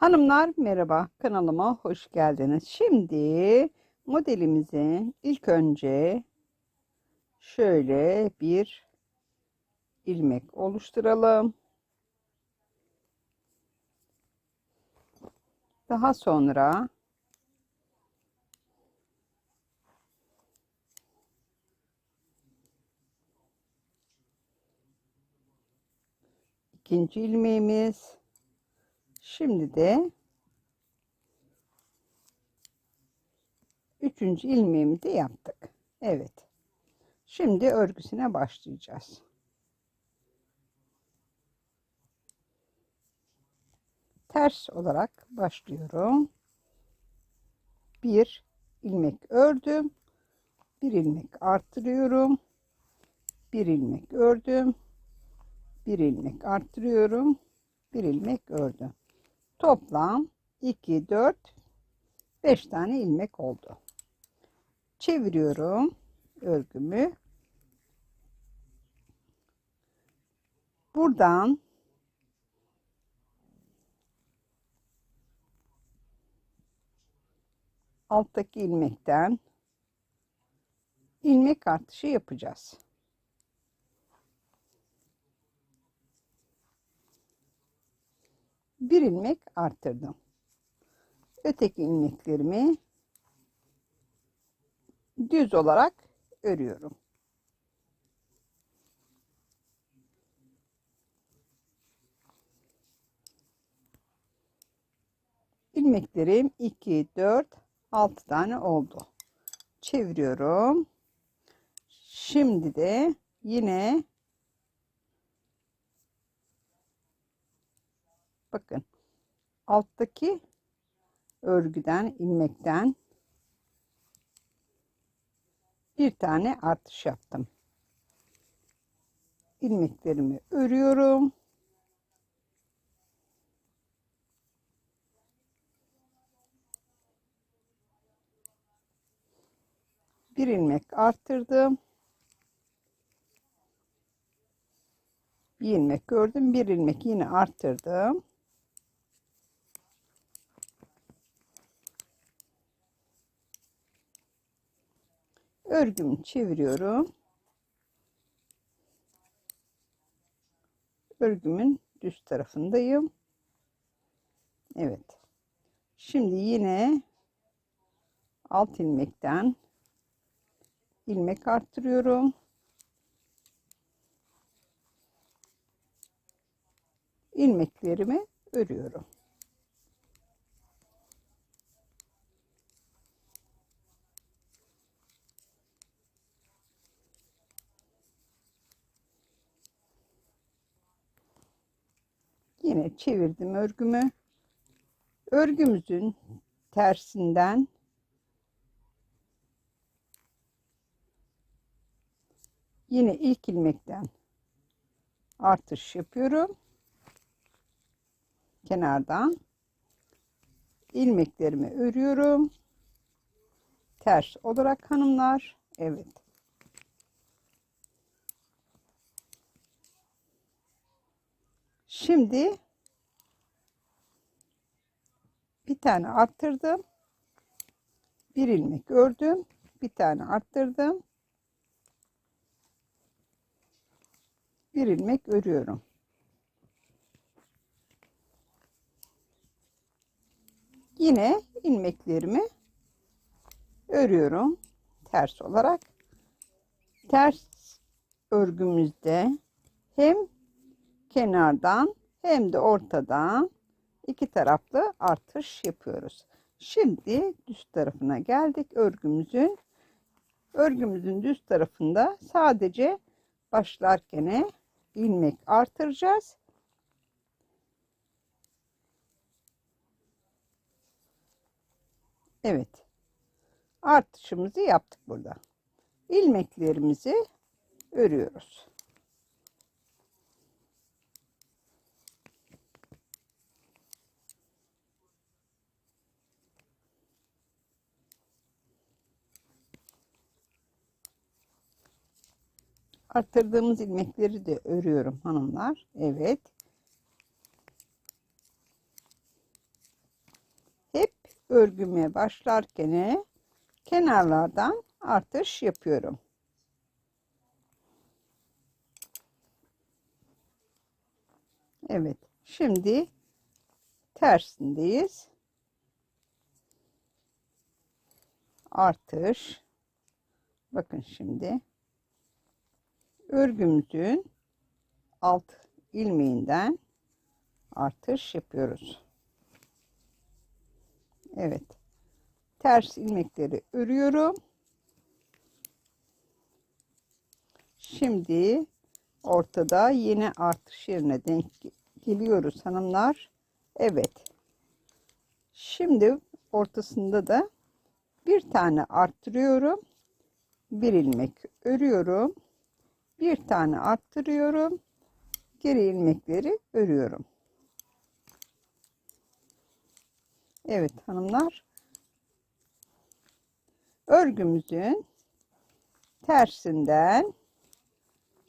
Hanımlar merhaba kanalıma hoş geldiniz. Şimdi modelimizi ilk önce şöyle bir ilmek oluşturalım. Daha sonra ikinci ilmeğimiz Şimdi de üçüncü ilmeğimizi yaptık. Evet. Şimdi örgüsüne başlayacağız. Ters olarak başlıyorum. Bir ilmek ördüm. Bir ilmek arttırıyorum. Bir ilmek ördüm. Bir ilmek arttırıyorum. Bir ilmek ördüm. Toplam 2, 4, 5 tane ilmek oldu. Çeviriyorum örgümü. Buradan alttaki ilmekten ilmek artışı yapacağız. Bir ilmek arttırdım. Öteki ilmeklerimi düz olarak örüyorum. ilmeklerim 2 4 6 tane oldu. Çeviriyorum. Şimdi de yine Bakın alttaki örgüden ilmekten bir tane artış yaptım. ilmeklerimi örüyorum. Bir ilmek arttırdım. Bir ilmek gördüm. Bir ilmek yine arttırdım. Örgümü çeviriyorum. Örgümün düz tarafındayım. Evet. Şimdi yine alt ilmekten ilmek arttırıyorum. ilmeklerimi örüyorum. Yine çevirdim örgümü. Örgümüzün tersinden yine ilk ilmekten artış yapıyorum. Kenardan ilmeklerimi örüyorum. Ters olarak hanımlar. Evet. Şimdi bir tane arttırdım. Bir ilmek ördüm. Bir tane arttırdım. Bir ilmek örüyorum. Yine ilmeklerimi örüyorum ters olarak. Ters örgümüzde hem kenardan hem de ortadan iki taraflı artış yapıyoruz. Şimdi düz tarafına geldik örgümüzün. Örgümüzün düz tarafında sadece başlarken ilmek artıracağız. Evet. Artışımızı yaptık burada. İlmeklerimizi örüyoruz. Arttırdığımız ilmekleri de örüyorum hanımlar. Evet. örgüme başlarken kenarlardan artış yapıyorum. Evet. Şimdi tersindeyiz. Artış. Bakın şimdi. Örgümüzün alt ilmeğinden artış yapıyoruz. Evet. Ters ilmekleri örüyorum. Şimdi ortada yine artış yerine denk geliyoruz hanımlar. Evet. Şimdi ortasında da bir tane arttırıyorum. Bir ilmek örüyorum. Bir tane arttırıyorum. Geri ilmekleri örüyorum. Evet hanımlar. Örgümüzün tersinden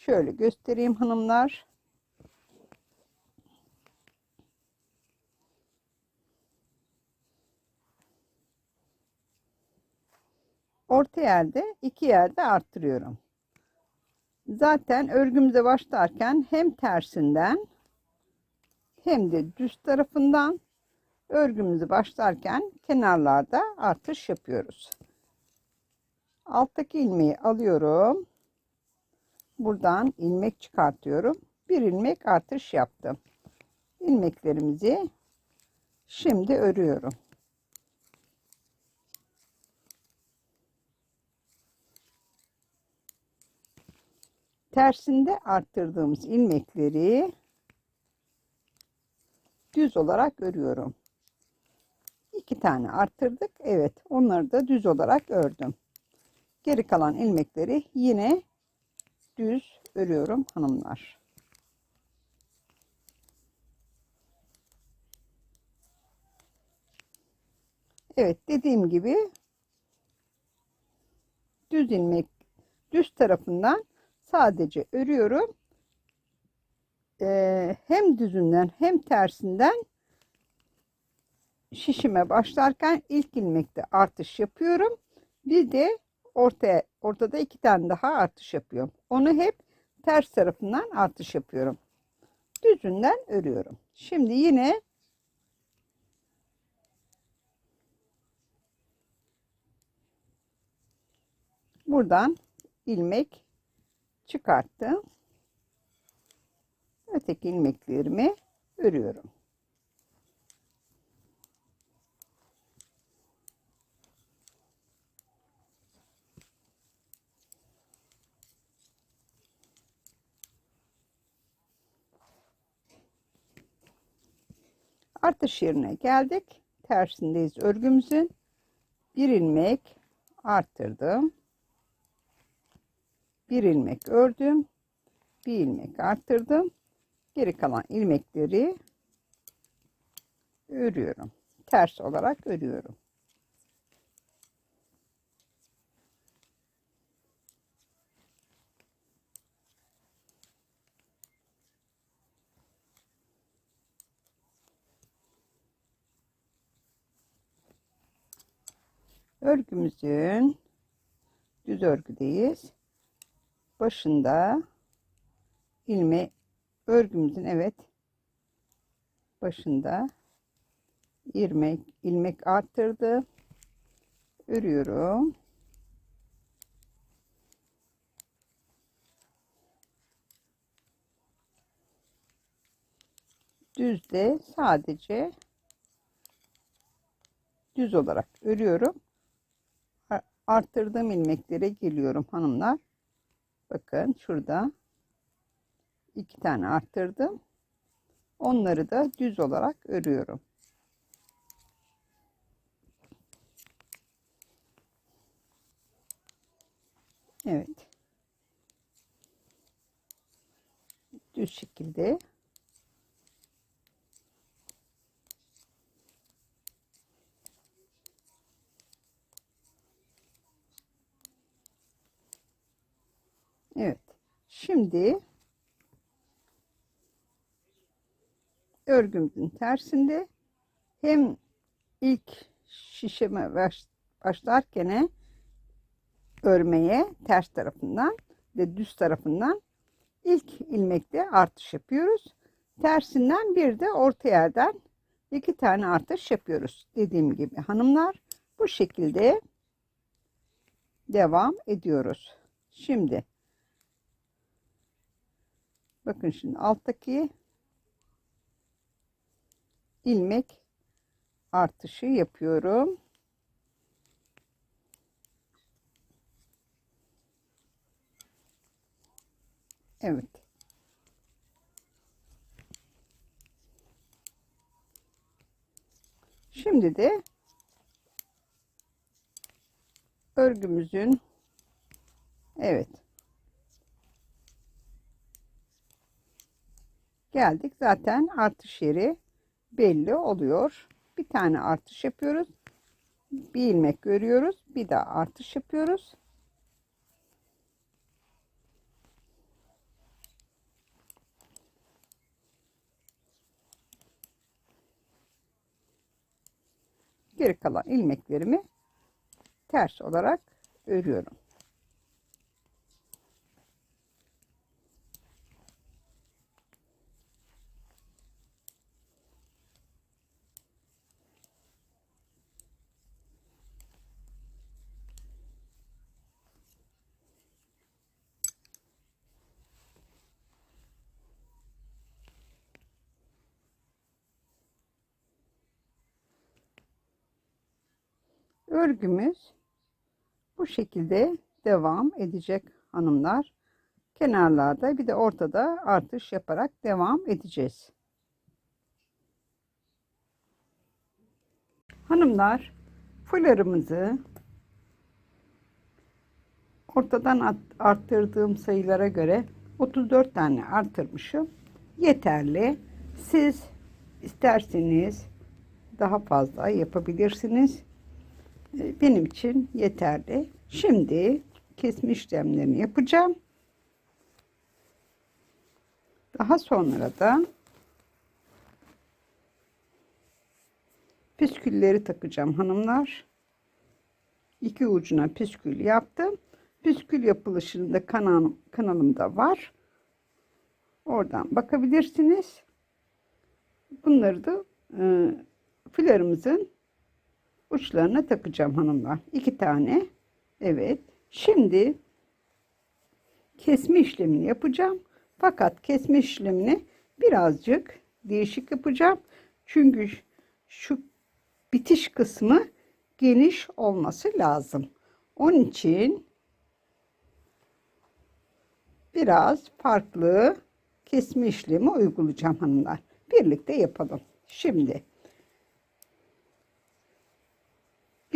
şöyle göstereyim hanımlar. Orta yerde iki yerde arttırıyorum. Zaten örgümüze başlarken hem tersinden hem de düz tarafından örgümüzü başlarken kenarlarda artış yapıyoruz. Alttaki ilmeği alıyorum. Buradan ilmek çıkartıyorum. Bir ilmek artış yaptım. İlmeklerimizi şimdi örüyorum. Tersinde arttırdığımız ilmekleri düz olarak örüyorum. İki tane arttırdık. Evet, onları da düz olarak ördüm. Geri kalan ilmekleri yine düz örüyorum hanımlar. Evet, dediğim gibi düz ilmek düz tarafından sadece örüyorum. Ee, hem düzünden hem tersinden şişime başlarken ilk ilmekte artış yapıyorum. Bir de ortaya ortada iki tane daha artış yapıyorum. Onu hep ters tarafından artış yapıyorum. Düzünden örüyorum. Şimdi yine buradan ilmek çıkarttım. Öteki ilmeklerimi örüyorum. Artış yerine geldik. Tersindeyiz örgümüzün. Bir ilmek arttırdım. Bir ilmek ördüm. Bir ilmek arttırdım. Geri kalan ilmekleri örüyorum. Ters olarak örüyorum. Örgümüzün düz örgüdeyiz. Başında ilme örgümüzün evet başında ilmek ilmek arttırdı. Örüyorum. Düzde sadece düz olarak örüyorum arttırdığım ilmeklere geliyorum hanımlar. Bakın şurada iki tane arttırdım. Onları da düz olarak örüyorum. Evet. Düz şekilde Evet. Şimdi örgümüzün tersinde hem ilk şişeme baş, başlarken örmeye ters tarafından ve düz tarafından ilk ilmekte artış yapıyoruz. Tersinden bir de orta yerden iki tane artış yapıyoruz. Dediğim gibi hanımlar bu şekilde devam ediyoruz. Şimdi bakın şimdi alttaki ilmek artışı yapıyorum. Evet. Şimdi de örgümüzün evet geldik. Zaten artış yeri belli oluyor. Bir tane artış yapıyoruz. Bir ilmek görüyoruz. Bir daha artış yapıyoruz. Geri kalan ilmeklerimi ters olarak örüyorum. Örgümüz bu şekilde devam edecek hanımlar. Kenarlarda bir de ortada artış yaparak devam edeceğiz. Hanımlar fularımızı ortadan arttırdığım sayılara göre 34 tane artırmışım. Yeterli. Siz isterseniz daha fazla yapabilirsiniz. Ee, benim için yeterli. Şimdi kesme işlemlerini yapacağım. Daha sonra da püskülleri takacağım hanımlar. İki ucuna püskül yaptım. Püskül yapılışında kanal, kanalımda var. Oradan bakabilirsiniz. Bunları da e, filerimizin uçlarına takacağım hanımlar. iki tane. Evet. Şimdi kesme işlemini yapacağım. Fakat kesme işlemini birazcık değişik yapacağım. Çünkü şu bitiş kısmı geniş olması lazım. Onun için biraz farklı kesme işlemi uygulayacağım hanımlar. Birlikte yapalım. Şimdi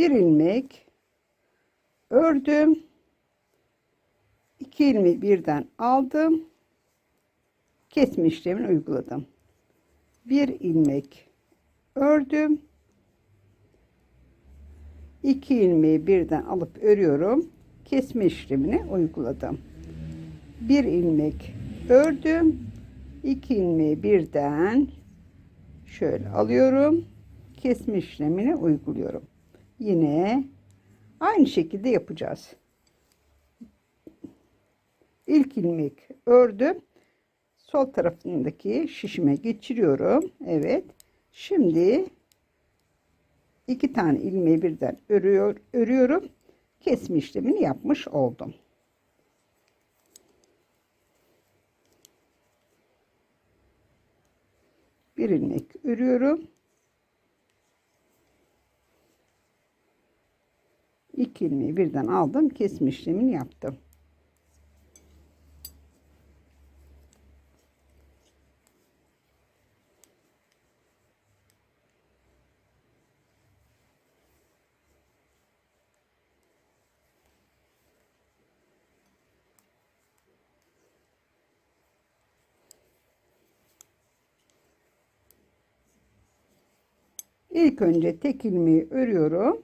bir ilmek ördüm. iki ilmeği birden aldım. Kesme işlemini uyguladım. Bir ilmek ördüm. iki ilmeği birden alıp örüyorum. Kesme işlemini uyguladım. Bir ilmek ördüm. iki ilmeği birden şöyle alıyorum. Kesme işlemini uyguluyorum yine aynı şekilde yapacağız. İlk ilmek ördüm. Sol tarafındaki şişime geçiriyorum. Evet. Şimdi iki tane ilmeği birden örüyor, örüyorum. Kesme işlemini yapmış oldum. Bir ilmek örüyorum. İki ilmeği birden aldım. Kesme işlemini yaptım. İlk önce tek ilmeği örüyorum.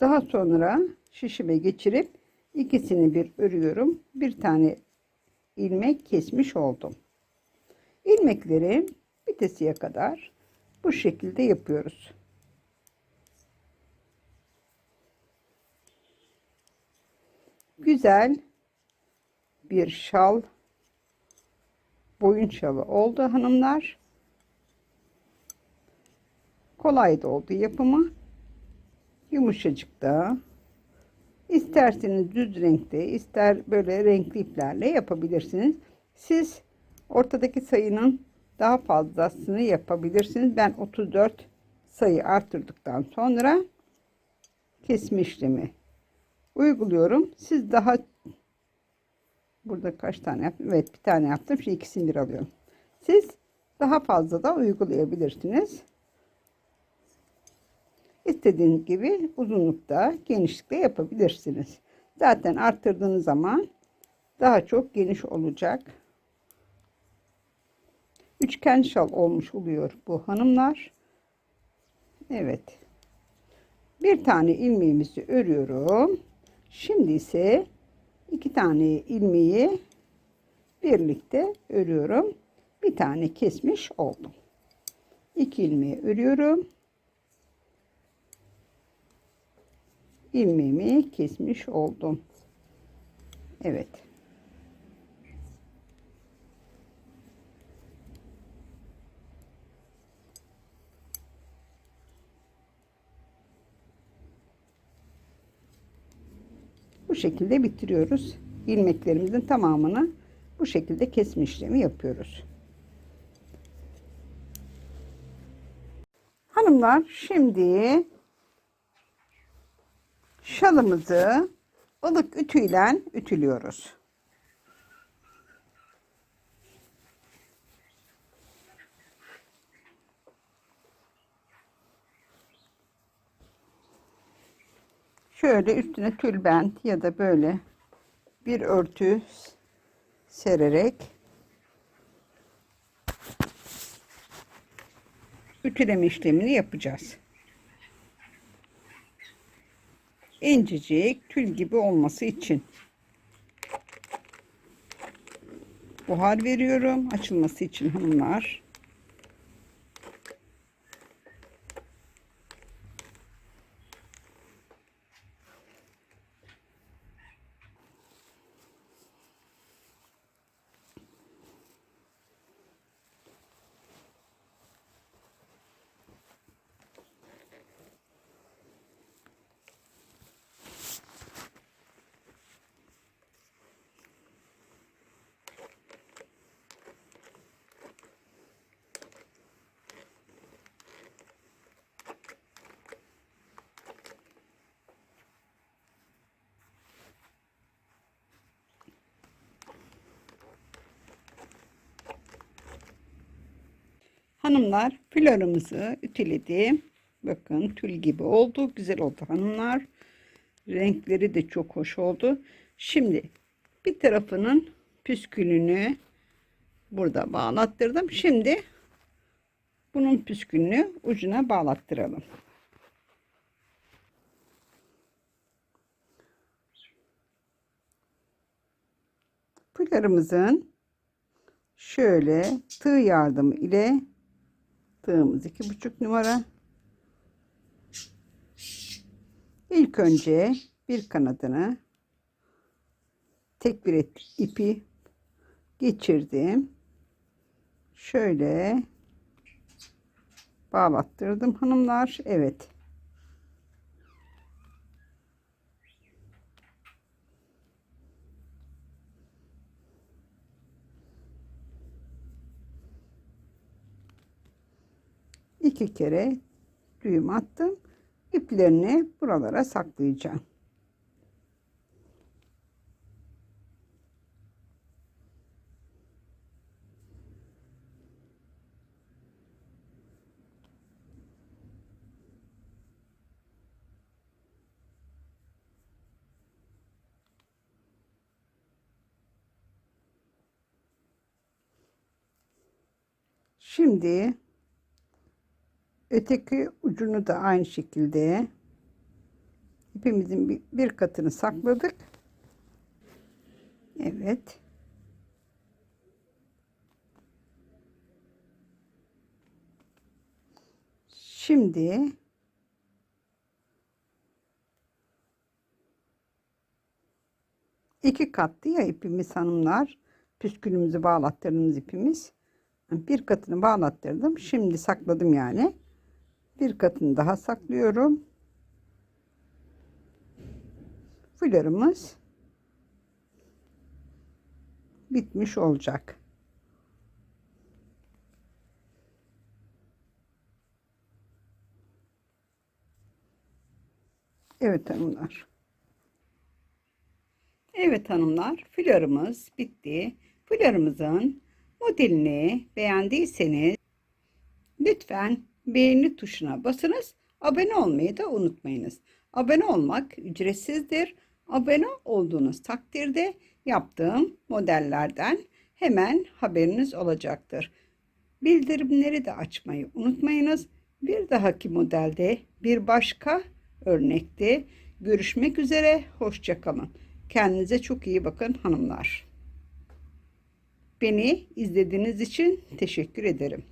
Daha sonra şişime geçirip ikisini bir örüyorum. Bir tane ilmek kesmiş oldum. İlmekleri bitesiye kadar bu şekilde yapıyoruz. Güzel bir şal boyun şalı oldu hanımlar. Kolay da oldu yapımı. Yumuşacık da. İsterseniz düz renkte, ister böyle renkli iplerle yapabilirsiniz. Siz ortadaki sayının daha fazlasını yapabilirsiniz. Ben 34 sayı arttırdıktan sonra kesme işlemi uyguluyorum. Siz daha burada kaç tane yaptım? Evet bir tane yaptım. Şimdi ikisini bir alıyorum. Siz daha fazla da uygulayabilirsiniz. İstediğiniz gibi uzunlukta, genişlikte yapabilirsiniz. Zaten arttırdığınız zaman daha çok geniş olacak. Üçgen şal olmuş oluyor bu hanımlar. Evet. Bir tane ilmeğimizi örüyorum. Şimdi ise iki tane ilmeği birlikte örüyorum. Bir tane kesmiş oldum. İki ilmeği örüyorum. İlmeğimi kesmiş oldum. Evet. Bu şekilde bitiriyoruz. İlmeklerimizin tamamını bu şekilde kesme işlemi yapıyoruz. Hanımlar şimdi şalımızı ılık ütüyle ütülüyoruz. Şöyle üstüne tülbent ya da böyle bir örtü sererek ütüleme işlemini yapacağız. İncecik tül gibi olması için. Buhar veriyorum. Açılması için hanımlar Hanımlar florumuzu ütüledim. Bakın tül gibi oldu. Güzel oldu hanımlar. Renkleri de çok hoş oldu. Şimdi bir tarafının püskülünü burada bağlattırdım. Şimdi bunun püskülünü ucuna bağlattıralım. Pullarımızın şöyle tığ yardımı ile tığımız iki buçuk numara. İlk önce bir kanadını tek bir ipi geçirdim. Şöyle bağlattırdım hanımlar. Evet iki kere düğüm attım. İplerini buralara saklayacağım. Şimdi Öteki ucunu da aynı şekilde ipimizin bir, katını sakladık. Evet. Şimdi İki katlı ya ipimiz hanımlar. Püskülümüzü bağlattırdığımız ipimiz. Bir katını bağlattırdım. Şimdi sakladım yani. Bir katını daha saklıyorum. Fularımız bitmiş olacak. Evet hanımlar. Evet hanımlar, fularımız bitti. Fularımızın modelini beğendiyseniz lütfen beğeni tuşuna basınız. Abone olmayı da unutmayınız. Abone olmak ücretsizdir. Abone olduğunuz takdirde yaptığım modellerden hemen haberiniz olacaktır. Bildirimleri de açmayı unutmayınız. Bir dahaki modelde bir başka örnekte görüşmek üzere. Hoşçakalın. Kendinize çok iyi bakın hanımlar. Beni izlediğiniz için teşekkür ederim.